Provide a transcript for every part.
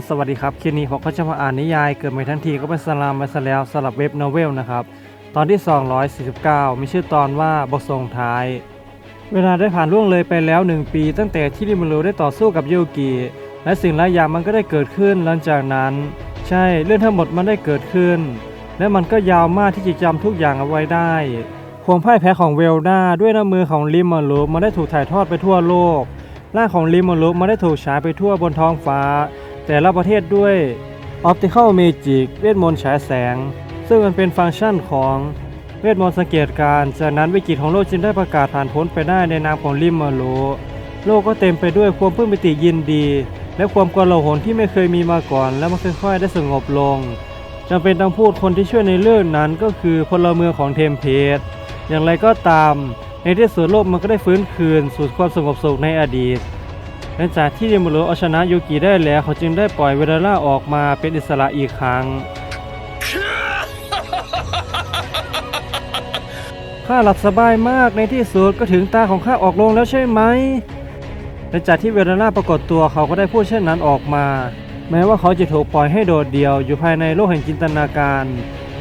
็สวัสดีครับคลิปนี้ผมก็จะมาอ่านนิยาย เกิดใหม่ทันทีก็เป็นสลามไปซะแล้วสลับเว็บโนเวลนะครับ ตอนที่ 249 มีชื่อตอนว่าบทส่งท้าย เวลาได้ผ่านล่วงเลยไปแล้ว 1 ปี ตั้งแต่ที่ริมารุได้ต่อสู้กับยูกิและสิ่งหลายอย่างมันก็ได้เกิดขึ้นหลังจากนั้น ใช่เรื่องทั้งหมดมันได้เกิดขึ้น และมันก็ยาวมากที่จะจำทุกอย่างเอาไว้ได้ความพ่ายแพ้ของเวลดาด้วยน้ำมือของลิมารุมันได้ถูกถ่ายทอดไปทั่วโลกร่างของลิมารุมันได้ถูกฉายไปทั่วบนท้องฟ้า แต่ละประเทศด้วย Optical Magic เวทมนต์ฉายแสง ซึ่งมันเป็นฟังก์ชันของเวทมนต์สังเกตการณ์จากนั้นวิกฤตของโลกจึงได้ประกาศผ่านพ้นไปได้ในนามของลิมมารุโลกก็เต็มไปด้วยความปลื้มปิติยินดี และความกลาหลที่ไม่เคยมีมาก่อน และมันค่อยๆ ได้สงบลงจำเป็นต้องพูดคนที่ช่วยในเรื่องนั้นก็คือพลเมืองของเทมเพสอย่างไรก็ตาม ในที่สุดโลกมันก็ได้ฟื้นคืนสู่ความสงบสุขในอดีต ลังจากที่เดมโรเอาชนะยูกิได้แล้วเขาจึงได้ปล่อยเวลาล่าออกมาเป็นอิสระอีกครั้งข้าหลับสบายมากในที่สุดก็ถึงตาของข้าออกลงแล้วใช่ไหมหลังจากที่เวลาล่าปรากฏตัวเขาก็ได้พูดเช่นนั้นออกมา แม้ว่าเขาจะถูกปล่อยให้โดดเดี่ยวอยู่ภายในโลกแห่งจินตนาการ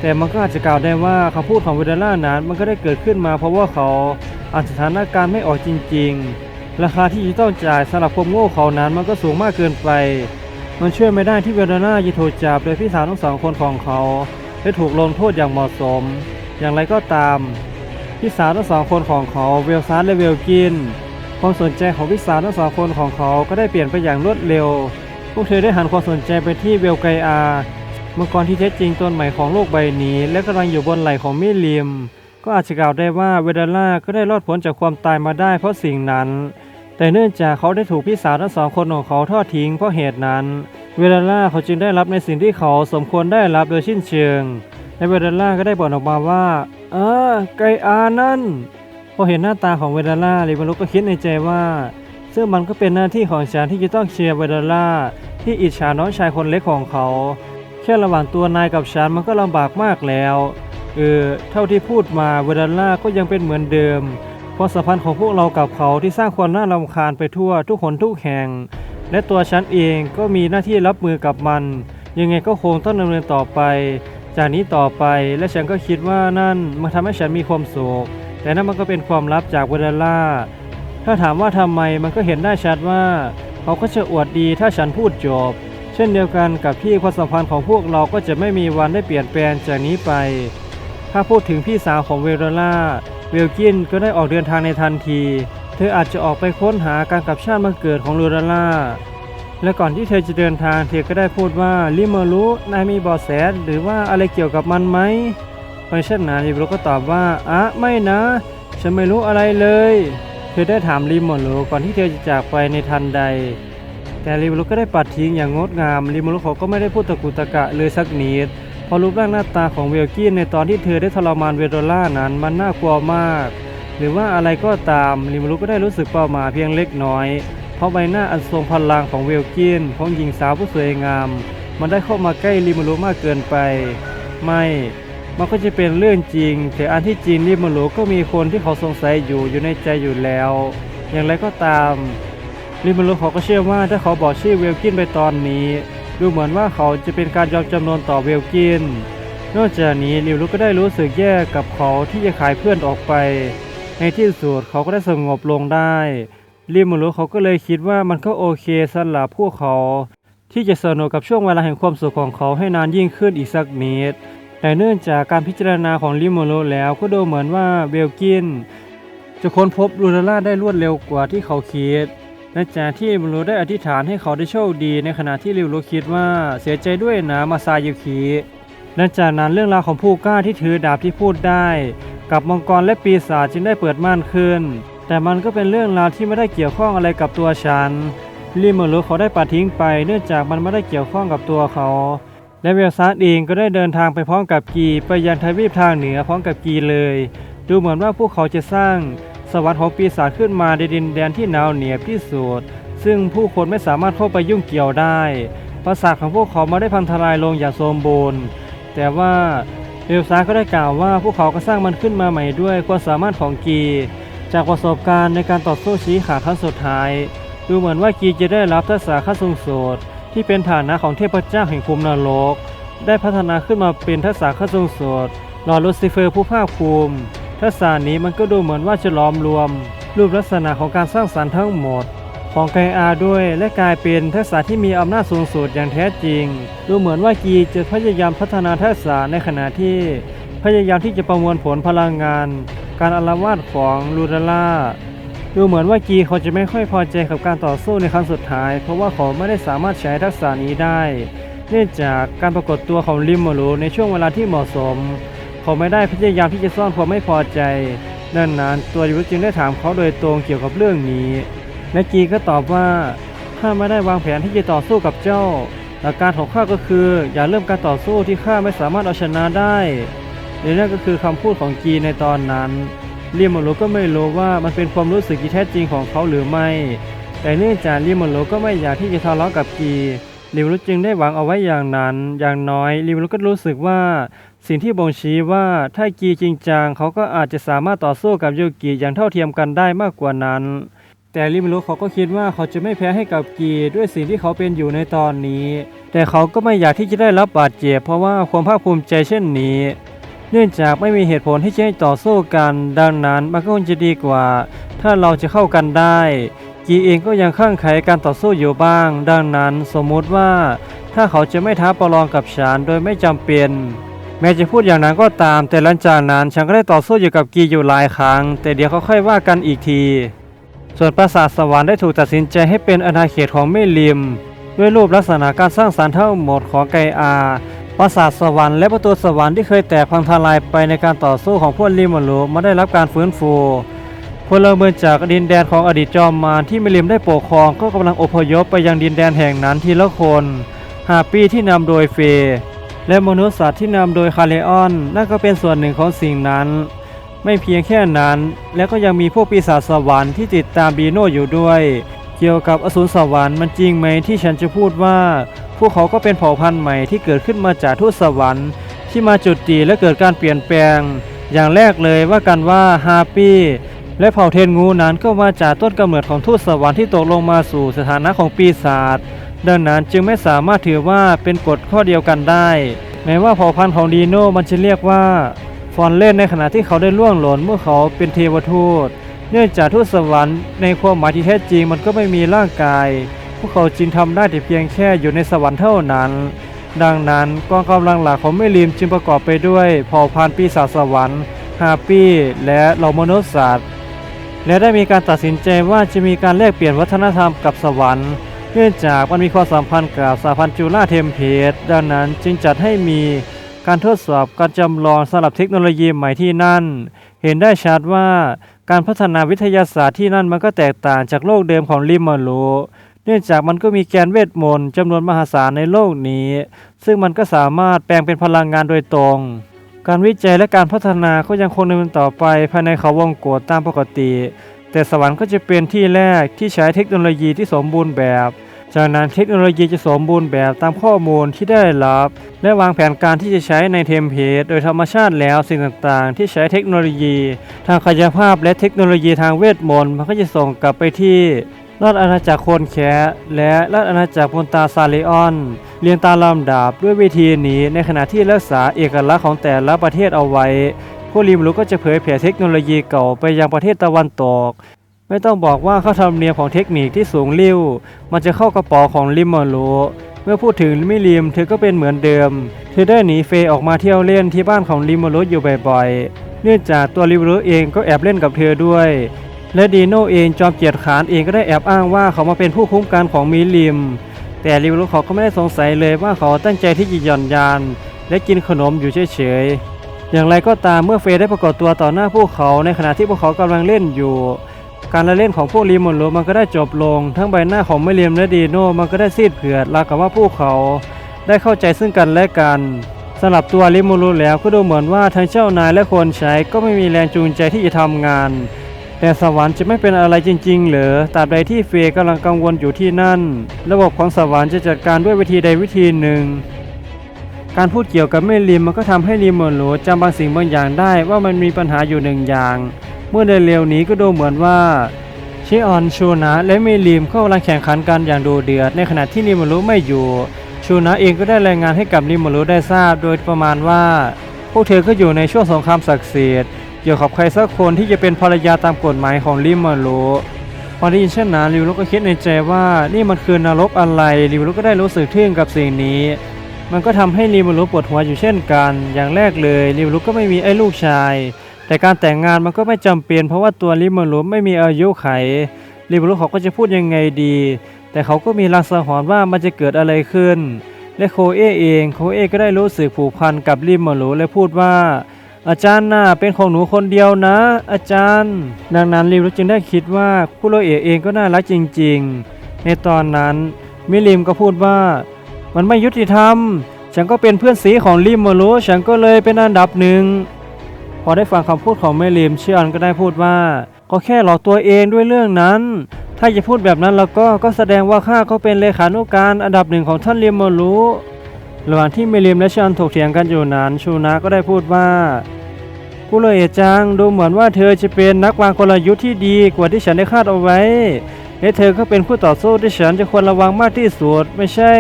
แต่มันก็อาจจะกล่าวได้ว่าคำพูดของเวเดล่านั้นมันก็ได้เกิดขึ้นมาเพราะว่าเขาอ่านสถานการณ์ไม่ออกจริง ๆ ราคาที่จะต้องจ่ายสำหรับความโง่เขานั้นมันก็สูงมากเกินไป มันช่วยไม่ได้ที่เวเดล่าจะถูกจับโดยพี่สาวทั้งสองคนของเขาได้ถูกลงโทษอย่างเหมาะสม อย่างไรก็ตาม พี่สาวทั้งสองคนของเขาเวลซาร์และเวลกิน ความสนใจของพี่สาวทั้งสองคนของเขาก็ได้เปลี่ยนไปอย่างรวดเร็ว พวกเธอได้หันความสนใจไปที่เวลไกอามังกรที่แท้จริงตัวใหม่ของโลกใบนี้ และกำลังอยู่บนไหล่ของมิลิม ก็อาจจะกล่าวได้ว่าเวเดล่าก็ได้รอดพ้นจากความตายมาได้เพราะสิ่งนั้น แต่เนื่องจากเขาได้ถูกพี่สาวทั้งสองคนของเขาทอดทิ้งเพราะเหตุนั้น เวเดล่าเขาจึงได้รับในสิ่งที่เขาสมควรได้รับโดยสิ้นเชิงและเวเดล่าก็ได้บอกออกมาว่าอ่าไกอานั่น พอเห็นหน้าตาของเวเดล่าลิมารุก็คิดในใจว่าซึ่งมันก็เป็นหน้าที่ของฉันที่จะต้องเชียร์เวเดล่าที่อิจฉาน้องชายคนเล็กของเขา แค่ระหว่างตัวนายกับฉันมันก็ลำบากมากแล้วเออเท่าที่พูดมาเวเดล่าก็ยังเป็นเหมือนเดิม ความสัมพันธ์ของพวกเรากับเขาที่สร้างความน่ารำคาญไปทั่วทุกคนทุกแห่ง และตัวฉันเองก็มีหน้าที่รับมือกับมัน ยังไงก็คงต้องดำเนินต่อไป จากนี้ต่อไปและฉันก็คิดว่านั่นมันทำให้ฉันมีความสุขแต่นั่นมันก็เป็นความลับจากเวเดล่า ถ้าถามว่าทำไมมันก็เห็นได้ชัดว่า เขาก็จะอวดดีถ้าฉันพูดจบ เช่นเดียวกันกับที่ความสัมพันธ์ของพวกเราก็จะไม่มีวันได้เปลี่ยนแปลงจากนี้ไป ถ้าพูดถึงพี่สาวของเวโรล่า เวลกินก็ได้ออกเดินทางในทันที เธออาจจะออกไปค้นหาการกลับชาติมาเกิดของเวโรล่า และก่อนที่เธอจะเดินทาง เธอก็ได้พูดว่าลิเมอรุนายมีบอแสหรือว่าอะไรเกี่ยวกับมันไหมเพราะเช่นนั้นลิเมอรุก็ตอบว่าอะไม่นะ ฉันไม่รู้อะไรเลย เธอได้ถามลิมอรุก่อนที่เธอจะจากไปในทันใด แต่ลิมอรุก็ได้ปัดทิ้งอย่างงดงามลิมอรุเขาก็ไม่ได้พูดตะกุตะกะเลยสักนิด พอรูปร่างหน้าตาของเวลกินในตอนที่เธอได้ทรมานเวโรล่านั้นมันน่ากลัวมาก หรือว่าอะไรก็ตามลิมรุก็ได้รู้สึกเป้าหมาเพียงเล็กน้อย เพราะใบหน้าอันทรงพลังของเวลกินของหญิงสาวผู้สวยงาม มันได้เข้ามาใกล้ลิมรุมากเกินไป ไม่มันก็จะเป็นเรื่องจริง แต่อันที่จริงลิมารุก็มีคนที่เขาสงสัยอยู่อยู่ในใจอยู่แล้ว อย่างไรก็ตามลิมารุเขาก็เชื่อว่าถ้าเขาบอกชื่อเวลกินไปตอนนี้ ดูเหมือนว่าเขาจะเป็นการยอมจำนนต่อเวลกิน นอกจากนี้ลิมารุก็ได้รู้สึกแย่กับเขาที่จะขายเพื่อนออกไป ในที่สุดเขาก็ได้สงบลงได้ลิมารุเขาก็เลยคิดว่ามันก็โอเคสำหรับพวกเขา ที่จะสนุกกับช่วงเวลาแห่งความสุขของเขาให้นานยิ่งขึ้นอีกสักนิดแต่เนื่องจากการพิจารณาของลิมโรแล้วก็ดูเหมือนว่าเบลกิน จะค้นพบลูนาล่าได้รวดเร็วกว่าที่เขาคิด และจากที่ลิโมโรได้อธิษฐานให้เขาได้โชคดี ในขณะที่ลิโมโรคิดว่าเสียใจด้วยนะมาซายุคิและจากนั้นเรื่องราวของผู้กล้าที่ถือดาบที่พูดได้ กับมังกรและปีศาจจึงได้เปิดม่านขึ้น แต่มันก็เป็นเรื่องราวที่ไม่ได้เกี่ยวข้องอะไรกับตัวฉันลิโมโรเขาได้ปัดทิ้งไป เนื่องจากมันไม่ได้เกี่ยวข้องกับตัวเขา และเวลซาร์ดเองก็ได้เดินทางไปพร้อมกับกีไปยังทวีปทางเหนือพร้อมกับกีเลย ดูเหมือนว่าพวกเขาจะสร้าง สวรรค์ของปีศาจขึ้นมาในดินแดนที่หนาวเหนียบที่สุด ซึ่งผู้คนไม่สามารถเข้าไปยุ่งเกี่ยวได้ ปราสาทของพวกเขามาได้พังทลายลงอย่างโสมบูรณ์ แต่ว่าเวลซาก็ได้กล่าวว่าพวกเขาก็สร้างมันขึ้นมาใหม่ด้วยความสามารถของกี จากประสบการณ์ในการต่อสู้ชี้ขาดครั้งสุดท้าย ดูเหมือนว่ากีจะได้รับทักษะขั้นสูงสุดที่เป็นฐานะของเทพเจ้าแห่งภูมินรก ได้พัฒนาขึ้นมาเป็นทักษะขั้นสูงสุดหลอดลูซิเฟอร์ผู้ภาคภูมิ ทักษะนี้มันก็ดูเหมือนว่าจะล้อมรวม รูปลักษณะของการสร้างสรรค์ทั้งหมด ของไกอาด้วยและกลายเป็นทักษะที่มีอำนาจสูงสุดอย่างแท้จริง ดูเหมือนว่ากีจะพยายามพัฒนาทักษะในขณะที่ พยายามที่จะประมวลผลพลังงาน การอาละวาดของลูดาล่าดูเหมือนว่ากีเขาจะไม่ค่อยพอใจกับการต่อสู้ในครั้งสุดท้าย เพราะว่าเขาไม่ได้สามารถใช้ทักษะนี้ได้ เนื่องจากการปรากฏตัวของริมโมรูในช่วงเวลาที่เหมาะสม เขาไม่ได้พยายามที่จะซ่อนความไม่พอใจดังนั้นตัวยุทธจึงได้ถามเขาโดยตรงเกี่ยวกับเรื่องนี้และกีก็ตอบว่าข้าไม่ได้วางแผนที่จะต่อสู้กับเจ้า หลักการของข้าก็คือ อย่าเริ่มการต่อสู้ที่ข้าไม่สามารถเอาชนะได้และนั่นก็คือคำพูดของกีในตอนนั้นเรียมโมโลก็ไม่รู้ว่ามันเป็นความรู้สึกที่แท้จริงของเขาหรือไม่ แต่เนื่องจากเรียมโมโลก็ไม่อยากที่จะทะเลาะกับกีลิมรุจึงได้หวังเอาไว้อย่างนั้น อย่างน้อยลิมรุก็รู้สึกว่า สิ่งที่บ่งชี้ว่าถ้ากีจริงจังเขาก็อาจจะสามารถต่อสู้กับยูกิอย่างเท่าเทียมกันได้มากกว่านั้น แต่ริมิรุเขาก็คิดว่าเขาจะไม่แพ้ให้กับกีด้วยสิ่งที่เขาเป็นอยู่ในตอนนี้ แต่เขาก็ไม่อยากที่จะได้รับบาดเจ็บเพราะว่าความภาคภูมิใจเช่นนี้ เนื่องจากไม่มีเหตุผลที่จะให้ต่อสู้กัน ดังนั้นมันก็คงจะดีกว่า ถ้าเราจะเข้ากันได้กีเองก็ยังข้างไขการต่อสู้อยู่บ้าง ดังนั้นสมมุติว่า ถ้าเขาจะไม่ท้าประลองกับฉันโดยไม่จำเป็น แม้จะพูดอย่างนั้นก็ตาม แต่หลังจากนั้นฉันก็ได้ต่อสู้อยู่กับกีอยู่หลายครั้ง แต่เดี๋ยวเขาค่อยว่ากันอีกที ส่วนปราสาทสวรรค์ได้ถูกตัดสินใจให้เป็นอาณาเขตของเมลิม ด้วยรูปลักษณะการสร้างสรรค์ทั้งหมดของไกอาปราสาทสวรรค์และประตูสวรรค์ที่เคยแตกพังทลายไปในการต่อสู้ของพวกลิมลูมาได้รับการฟื้นฟูพลเมืองจากดินแดนของอดีตจอมมารที่เมลิมได้ปกครองก็กำลังอพยพไปยังดินแดนแห่งนั้นทีละคนหาปีที่นำโดยเฟ และมนุษย์สัตว์ที่นำโดยคาเลออน นั่นก็เป็นส่วนหนึ่งของสิ่งนั้น ไม่เพียงแค่นั้น และก็ยังมีพวกปีศาจสวรรค์ที่ติดตามบีโน่อยู่ด้วย เกี่ยวกับอสูรสวรรค์มันจริงไหมที่ฉันจะพูดว่า พวกเขาก็เป็นเผ่าพันธุ์ใหม่ที่เกิดขึ้นมาจากทูตสวรรค์ ที่มาจุดตีและเกิดการเปลี่ยนแปลง อย่างแรกเลยว่ากันว่าฮาปี้และเผ่าเทนงูนั้นก็มาจากต้นกำเนิดของทูตสวรรค์ที่ตกลงมาสู่สถานะของปีศาจ ดังนั้นจึงไม่สามารถถือว่าเป็นกฎข้อเดียวกันได้ แม้ว่าเผ่าพันธุ์ของดีโน่มันจะเรียกว่าฟอนเล่นในขณะที่เขาได้ล่วงหล่นเมื่อเขาเป็นเทวทูต เนื่องจากทูตสวรรค์ในความหมายที่แท้จริงมันก็ไม่มีร่างกาย พวกเขาจึงทำได้แต่เพียงแค่อยู่ในสวรรค์เท่านั้น ดังนั้นกองกำลังหลักของเมลิมจึงประกอบไปด้วยเผ่าพันธุ์ปีศาจสวรรค์ฮาปี้และเหล่ามนุษย์สัตว์และได้มีการตัดสินใจว่าจะมีการแลกเปลี่ยนวัฒนธรรมกับสวรรค์ เนื่องจากมันมีความสัมพันธ์กับสหพันธ์จูล่าเทมเพลตดังนั้นจึงจัดให้มีการทดสอบการจำลองสำหรับเทคโนโลยีใหม่ที่นั่น เห็นได้ชัดว่าการพัฒนาวิทยาศาสตร์ที่นั่นมันก็แตกต่างจากโลกเดิมของลิมมารูเนื่องจากมันก็มีแกนเวทมนต์จำนวนมหาศาลในโลกนี้ ซึ่งมันก็สามารถแปลงเป็นพลังงานโดยตรง การวิจัยและการพัฒนาก็ยังคงดำเนินต่อไปภายในเขาวงกฏตามปกติ แต่สวรรค์ก็จะเป็นที่แรกที่ใช้เทคโนโลยีที่สมบูรณ์แบบ จากนั้นเทคโนโลยีจะสมบูรณ์แบบตามข้อมูลที่ได้รับ และวางแผนการที่จะใช้ในเทมเพลตโดยธรรมชาติแล้วสิ่งต่างๆ ที่ใช้เทคโนโลยี ทางกายภาพและเทคโนโลยีทางเวทมนต์มันก็จะส่งกลับไปที่ราชอาณาจักรโคนแคะและราชอาณาจักรพนตาซาเลออน เรียงตามลำดับด้วยวิธีนี้ในขณะที่รักษาเอกลักษณ์ของแต่ละประเทศเอาไว้ ผู้ริมรู้ก็จะเผยแผ่เทคโนโลยีเก่าไปยังประเทศตะวันตก ไม่ต้องบอกว่าเขาทำเนียมของเทคนิคที่สูงลิ่วมันจะเข้ากระเป๋าของลิมมาโลเมื่อพูดถึงมิลิมเธอก็เป็นเหมือนเดิม เธอได้หนีเฟยออกมาเที่ยวเล่นที่บ้านของลิมมาโลอยู่บ่อยๆ เนื่องจากตัวลิมมาโลเองก็แอบเล่นกับเธอด้วย และดีโนเองจอมเกียรติขานเองก็ได้แอบอ้างว่าเขามาเป็นผู้คุ้มกันของมิลิม แต่ลิมมาโลเขาก็ไม่ได้สงสัยเลยว่าเขาตั้งใจที่จะหย่อนยาน และกินขนมอยู่เฉยๆ อย่างไรก็ตามเมื่อเฟยได้ปรากฏตัวต่อหน้าพวกเขาในขณะที่พวกเขากำลังเล่นอยู่ การละเล่นของพวกลีมอนโลมันก็ได้จบลง ทั้งใบหน้าของไมเลียมและดีโนมันก็ได้ซีดเผือดราวกับว่าพวกเขาได้เข้าใจซึ่งกันและกันสำหรับตัวลิมอนโลแล้วก็ดูเหมือนว่าทั้งเจ้านายและคนใช้ก็ไม่มีแรงจูงใจที่จะทำงาน แต่สวรรค์จะไม่เป็นอะไรจริง ๆ เหรอตราบใดที่เฟยกำลังกังวลอยู่ที่นั่น ระบบของสวรรค์จะจัดการด้วยวิธีใดวิธีหนึ่ง การพูดเกี่ยวกับแม่ริมมันก็ทำให้ริมเมือนโหลจำบางสิ่งบางอย่างได้ว่ามันมีปัญหาอยู่หนึ่งอย่าง เมื่อในเร็วนี้ก็ดูเหมือนว่าชิออนชูนะและเมลิมก็กำลังแข่งขันกันอย่างดูเดือด ในขณะที่นิมารุไม่อยู่ ชูนะเองก็ได้รายงานให้กับนิมารุได้ทราบโดยประมาณว่า พวกเธอก็อยู่ในช่วงสงครามศักดิ์สิทธิ์เกี่ยวกับใครสักคนที่จะเป็นภรรยาตามกฎหมายของลิมารุพอได้ยินเช่นนั้นริวรุก็คิดในใจว่านี่มันคือนรกอะไรริวรุก็ได้รู้สึกทึ่งกับสิ่งนี้ มันก็ทำให้ริมารุปวดหัวอยู่เช่นกัน อย่างแรกเลยริวรุก็ไม่มีไอ้ลูกชาย แต่การแต่งงานมันก็ไม่จำเป็นเพราะว่าตัวริมารุไม่มีอายุไขริมรุเขาก็จะพูดยังไงดี แต่เขาก็มีลางสังหรณ์ว่ามันจะเกิดอะไรขึ้น และโคเอเองโคเอก็ได้รู้สึกผูกพันกับริมารุและพูดว่าอาจารย์น่ะเป็นของหนูคนเดียวนะ อาจารย์ ดังนั้นริมจึงได้คิดว่าคุโรเอะเองก็น่ารักจริง ๆ ในตอนนั้นมิริมก็พูดว่า มันไม่ยุติธรรม ฉันก็เป็นเพื่อนสีของริมมารุฉันก็เลยเป็นอันดับหนึ่ง พอได้ฟังคำพูดของแม่ริมเชียนก็ได้พูดว่า ก็แค่หลอกตัวเองด้วยเรื่องนั้น ถ้าจะพูดแบบนั้นแล้วก็ก็แสดงว่าข้าก็เป็นเลขานุการอันดับหนึ่งของท่านริมมารุระหว่างที่เมริมและเชียนถกเถียงกันอยู่นั้นชูนะก็ได้พูดว่ากุเลยเอจังดูเหมือนว่าเธอจะเป็นนักวางกลยุทธ์ที่ดีกว่าที่ฉันได้คาดเอาไว้และเธอก็เป็นผู้ต่อสู้ที่ฉันจะควรระวังมากที่สุดไม่ใช่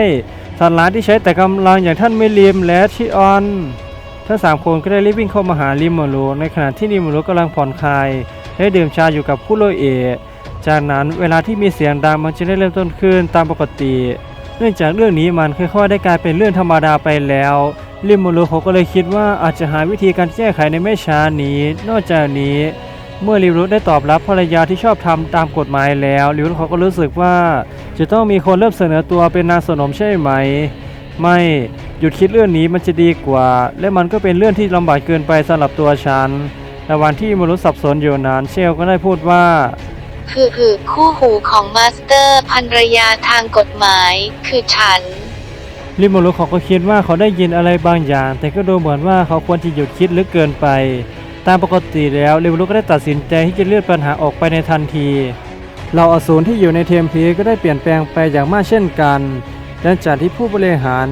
สัตว์ร้ายที่ใช้แต่กำลังอย่างท่านเมลิมและชิออน ทั้งสามคนก็ได้รีบวิ่งเข้ามาหาริมโมโรในขณะที่ริมโมโรกำลังผ่อนคลายและดื่มชาอยู่กับคุโรเอะจากนั้นเวลาที่มีเสียงดังมันจะได้เริ่มต้นขึ้นตามปกติ เนื่องจากเรื่องนี้มันค่อยๆได้กลายเป็นเรื่องธรรมดาไปแล้วริมมโรเขาก็เลยคิดว่าอาจจะหาวิธีการแก้ไขในไม่ช้านี้ นอกจากนี้ เมื่อริวรุได้ตอบรับภรรยาที่ชอบทำตามกฎหมายแล้วริวรุเขาก็รู้สึกว่า จะต้องมีคนเริ่มเสนอตัวเป็นนางสนมใช่ไหม ไม่หยุดคิดเรื่องนี้มันจะดีกว่า และมันก็เป็นเรื่องที่ลำบากเกินไปสำหรับตัวฉันแต่วันที่มนุษย์สับสนอยู่นั้นเชลก็ได้พูดว่าคือคือคู่หูของมาสเตอร์ภรรยาทางกฎหมาย คือฉันริโมรุเขาก็คิดว่าเขาได้ยินอะไรบางอย่าง แต่ก็ดูเหมือนว่าเขาควรจะหยุดคิดลึกเกินไป ตามปกติแล้วริโมรุก็ได้ตัดสินใจที่จะเลื่อนปัญหาออกไปในทันทีเราอสูรที่อยู่ในเทมพีก็ได้เปลี่ยนแปลงไปอย่างมากเช่นกันหลังจากที่ผู้บริหาร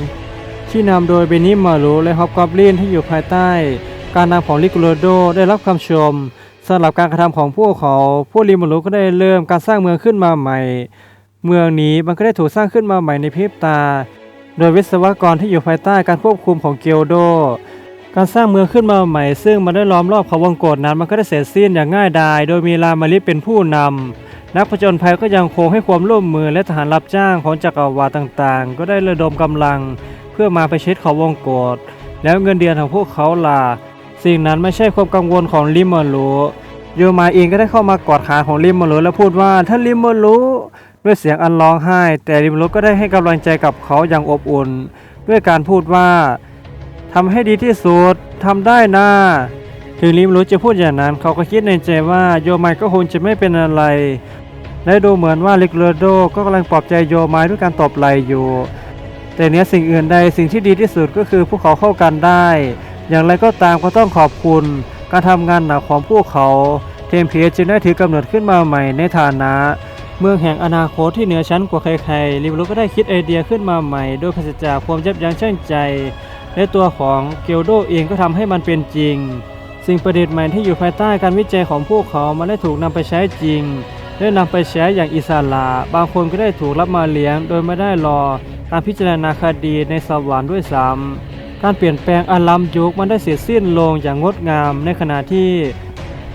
ที่นำโดยเบนิมารุและฮอบกอบลินที่อยู่ภายใต้ การนำของลิกโรโดได้รับคำชมสำหรับการกระทำของพวกเขาผู้ริมารุก็ได้เริ่มการสร้างเมืองขึ้นมาใหม่ เมืองนี้มันก็ได้ถูกสร้างขึ้นมาใหม่ในพริบตา โดยวิศวกรที่อยู่ภายใต้การควบคุมของเกียวโด การสร้างเมืองขึ้นมาใหม่ซึ่งมันได้ล้อมรอบเขาวงกฏนั้นมันก็ได้เสร็จสิ้นอย่างง่ายดาย โดยมีรามาริเป็นผู้นำนักผจญภัยก็ยังคงให้ความร่วมมือและทหารรับจ้างของจักรวาลต่างๆ ก็ได้ระดมกำลัง เพื่อมาไปเช็ดเขาวงกฏแล้วเงินเดือนของพวกเขาล่ะสิ่งนั้นไม่ใช่ความกังวลของลิมมอรูโยมาเองก็ได้เข้ามากอดขาของลิมมอรูและพูดว่าท่านลิมมอรูด้วยเสียงอันร้องไห้ แต่ลิมมอรูก็ได้ให้กำลังใจกับเขาอย่างอบอุ่น ด้วยการพูดว่า ทำให้ดีที่สุดทำได้นะถึงลิมรูจะพูดอย่างนั้น เขาก็คิดในใจว่าโยมาก็คงจะไม่เป็นอะไร และดูเหมือนว่าลิกโรโดก็กำลังปลอบใจโยมายด้วยการตบไหลอยู่ แต่เนี้ยสิ่งอื่นใดสิ่งที่ดีที่สุดก็คือพวกเขาเข้ากันได้ อย่างไรก็ตามก็ต้องขอบคุณ การทำงานหนักของพวกเขาเทมเพลจึงได้ถือกำเนิดขึ้นมาใหม่ในฐานะ เมืองแห่งอนาคตที่เหนือชั้นกว่าใครๆลิมรุก็ได้คิดไอเดียขึ้นมาใหม่ โดยปราจากความยับยั้งชั่งใจ และตัวของเกียวโดเองก็ทำให้มันเป็นจริง สิ่งประดิษฐ์ใหม่ที่อยู่ภายใต้การวิจัยของพวกเขามันได้ถูกนำไปใช้จริงได้นำไปใช้อย่างอิสระบางคนก็ได้ถูกรับมาเลี้ยง โดยไม่ได้รอการพิจารณาคดีในสวรรค์ด้วยซ้ำการเปลี่ยนแปลงอันล้ำยุคมันได้เสร็จสิ้นลงอย่างงดงาม ในขณะที่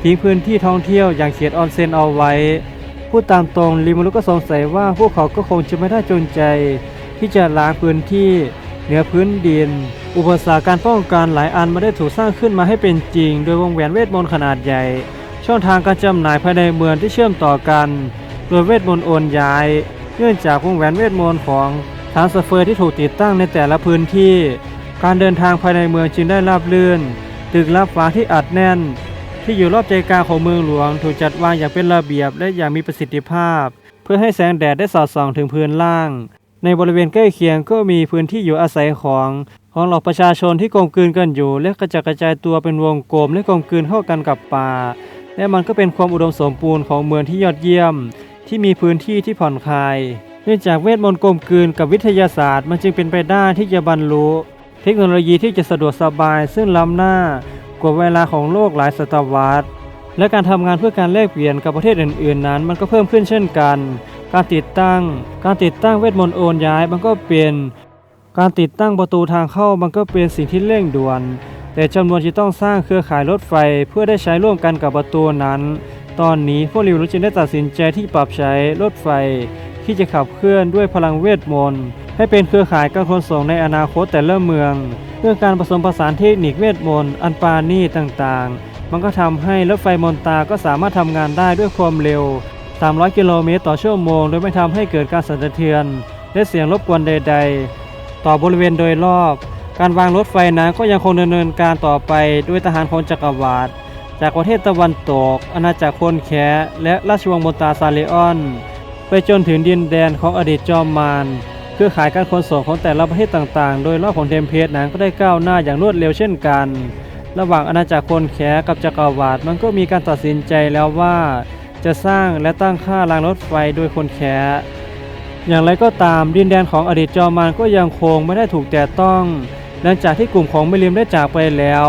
ทิ้งพื้นที่ท่องเที่ยวอย่างเขตออนเซ็นเอาไว้ พูดตามตรงลิมารุก็สงสัยว่าพวกเขาก็คงจะไม่ได้จงใจ ที่จะล้างพื้นที่เหนือพื้นดิน อุปสรรคการป้องกันหลายอันมาได้ถูกสร้างขึ้นมาให้เป็นจริง โดยวงแหวนเวทมนต์ขนาดใหญ่ ช่องทางการจำหน่ายภายในเมืองที่เชื่อมต่อกัน โดยเวทมนต์โอนย้าย เนื่องจากวงแหวนเวทมนต์ของทรานสเฟอร์ที่ถูกติดตั้งในแต่ละพื้นที่ การเดินทางภายในเมืองจึงได้ราบรื่น ตึกรับฟ้าที่อัดแน่น ที่อยู่รอบใจกลางของเมืองหลวง ถูกจัดวางอย่างเป็นระเบียบและอย่างมีประสิทธิภาพ เพื่อให้แสงแดดได้สอดส่องถึงพื้นล่าง ในบริเวณใกล้เคียงก็มีพื้นที่อยู่อาศัยของ ของเหล่าประชาชนที่กลมกลืนกันอยู่ และกระจัดกระจายตัวเป็นวงกลมและกลมกลืนเข้ากันกับป่า และมันก็เป็นความอุดมสมบูรณ์ของเมืองที่ยอดเยี่ยม ที่มีพื้นที่ที่ผ่อนคลายเนื่องจากเวทมนต์กลมกลืนกับวิทยาศาสตร์ มันจึงเป็นไปได้ที่จะบรรลุ เทคโนโลยีที่จะสะดวกสบาย ซึ่งล้ำหน้ากว่าเวลาของโลกหลายศตวรรษและการทำงานเพื่อการแลกเปลี่ยนกับประเทศอื่น ๆ นั้น มันก็เพิ่มขึ้นเช่นกัน การติดตั้ง การติดตั้งเวทมนต์โอนย้ายมันก็เป็น การติดตั้งประตูทางเข้ามันก็เป็นสิ่งที่เร่งด่วน แต่จำนวนที่ต้องสร้างเครือข่ายรถไฟเพื่อได้ใช้ร่วมกันกับประตูนั้น ตอนนี้พวกริวรุจึงได้ตัดสินใจที่ปรับใช้รถไฟ ที่จะขับเคลื่อนด้วยพลังเวทมนต์ให้เป็นเครือข่ายการขนส่งในอนาคตแต่ละเมืองเพื่อการผสมผสานเทคนิคเวทมนต์อันปาณีตต่างๆ มันก็ทำให้รถไฟมอนตาก็สามารถทำงานได้ด้วยความเร็ว 300 กิโลเมตรต่อชั่วโมง โดยไม่ทำให้เกิดการสั่นสะเทือน และเสียงรบกวนใด ๆ ต่อบริเวณโดยรอบ การวางรถไฟนั้นก็ยังคงดำเนินการต่อไปด้วยทหารของจักรวรรดิจากประเทศตะวันตก อาณาจักรคนแคะและราชวงศ์มนตาซาเลออน ไปจนถึงดินแดนของอดีตจอมมารเครือข่ายการขนส่งของแต่ละประเทศต่างๆ โดยรอบของเทมเพลตนั้นก็ได้ก้าวหน้าอย่างรวดเร็วเช่นกัน ระหว่างอาณาจักรคนแขกับจักรวรรดิมันก็มีการตัดสินใจแล้วว่า จะสร้างและตั้งค่ารางรถไฟโดยคนแข อย่างไรก็ตามดินแดนของอดีตจอมมารก็ยังคงไม่ได้ถูกแตะต้อง หลังจากที่กลุ่มของมิลิมได้จากไปแล้ว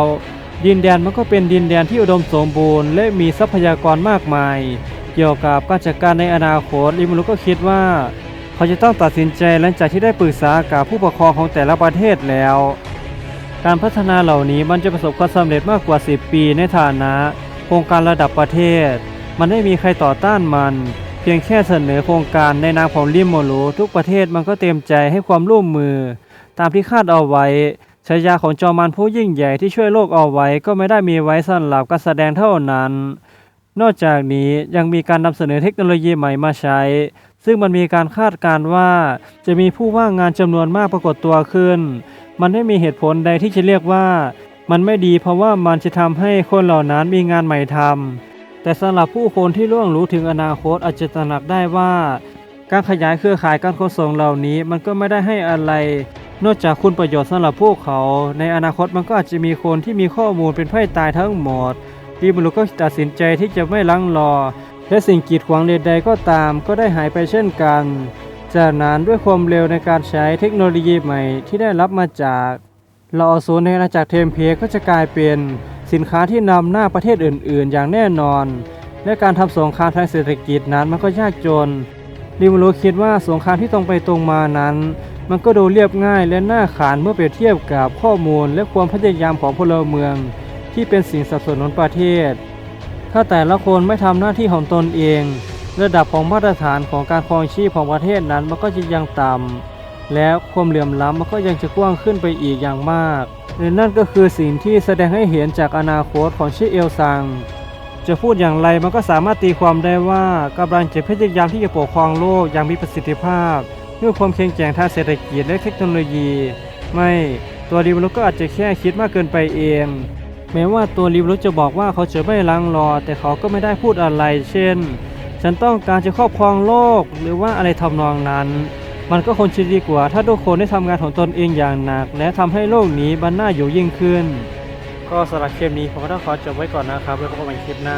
ดินแดนมันก็เป็นดินแดนที่อุดมสมบูรณ์ และมีทรัพยากรมากมาย เกี่ยวกับการจัดการในอนาคตลิมูรุก็คิดว่า เขาจะต้องตัดสินใจหลังจากที่ได้ปรึกษากับผู้ปกครองของแต่ละประเทศแล้ว การพัฒนาเหล่านี้มันจะประสบความสำเร็จมากกว่า 10 ปีในฐานะโครงการระดับประเทศ มันไม่มีใครต่อต้านมัน เพียงแค่เสนอโครงการในนามของริมโมโลทุกประเทศมันก็เต็มใจให้ความร่วมมือ ตามที่คาดเอาไว้ฉายาของจอมมารผู้ยิ่งใหญ่ที่ช่วยโลกเอาไว้ก็ไม่ได้มีไว้สำหรับการแสดงเท่านั้น นอกจากนี้ยังมีการนำเสนอเทคโนโลยีใหม่มาใช้ ซึ่งมันมีการคาดการณ์ว่าจะมีผู้ว่างงานจำนวนมากปรากฏตัวขึ้น มันไม่มีเหตุผลใดที่จะเรียกว่า มันไม่ดีเพราะว่ามันจะทำให้คนเหล่านั้นมีงานใหม่ทำ แต่สำหรับผู้คนที่ล่วงรู้ถึงอนาคตอาจจะตระหนักได้ว่า การขยายเครือข่ายการขนส่งเหล่านี้มันก็ไม่ได้ให้อะไร นอกจากคุณประโยชน์สำหรับพวกเขา ในอนาคตมันก็อาจจะมีคนที่มีข้อมูลเป็นไพ่ตายทั้งหมดดีบุรุษก็ตัดสินใจที่จะไม่ลังรอ และสิ่งกีดขวางใดๆก็ตามก็ได้หายไปเช่นกัน จากนั้นด้วยความเร็วในการใช้เทคโนโลยีใหม่ที่ได้รับมาจาก เราอสูรในอาณาจักรเทมเพก็จะกลายเป็นสินค้าที่นำหน้าประเทศอื่น ๆ อย่างแน่นอน และการทำสงครามทางเศรษฐกิจนั้นมันก็ยากจนริมโรคิดว่าสงครามที่ตรงไปตรงมานั้น มันก็ดูเรียบง่ายและน่าขานเมื่อเปรียบเทียบกับข้อมูลและความพยายามของพลเมือง ที่เป็นสิ่งสับสนุนประเทศ ถ้าแต่ละคนไม่ทำหน้าที่ของตนเอง ระดับของมาตรฐานของการครองชีพของประเทศนั้นมันก็จะยังต่ำ และความเหลื่อมล้ำมันก็ยังจะกว้างขึ้นไปอีกอย่างมากและนั่นก็คือสิ่งที่แสดงให้เห็นจากอนาคตของชิเอลซัง จะพูดอย่างไรมันก็สามารถตีความได้ว่ากำลังจะพยายามที่จะปกครองโลกอย่างมีประสิทธิภาพด้วยความแข็งแกร่งทางเศรษฐกิจและเทคโนโลยี ไม่ตัวริวลุก็อาจจะแค่คิดมากเกินไปเอง แม้ว่าตัวริวลุจะบอกว่าเขาจะไม่ลังรอ แต่เขาก็ไม่ได้พูดอะไร เช่น ฉันต้องการจะครอบครองโลกหรือว่าอะไรทำนองนั้น มันก็คงจะดีกว่า ถ้าทุกคนได้ทำงานของตนเองอย่างหนัก และทำให้โลกนี้มันน่าอยู่ยิ่งขึ้น ก็สำหรับคลิปนี้ผมก็ต้องขอจบไว้ก่อนนะครับไว้พบกันใหม่คลิปหน้า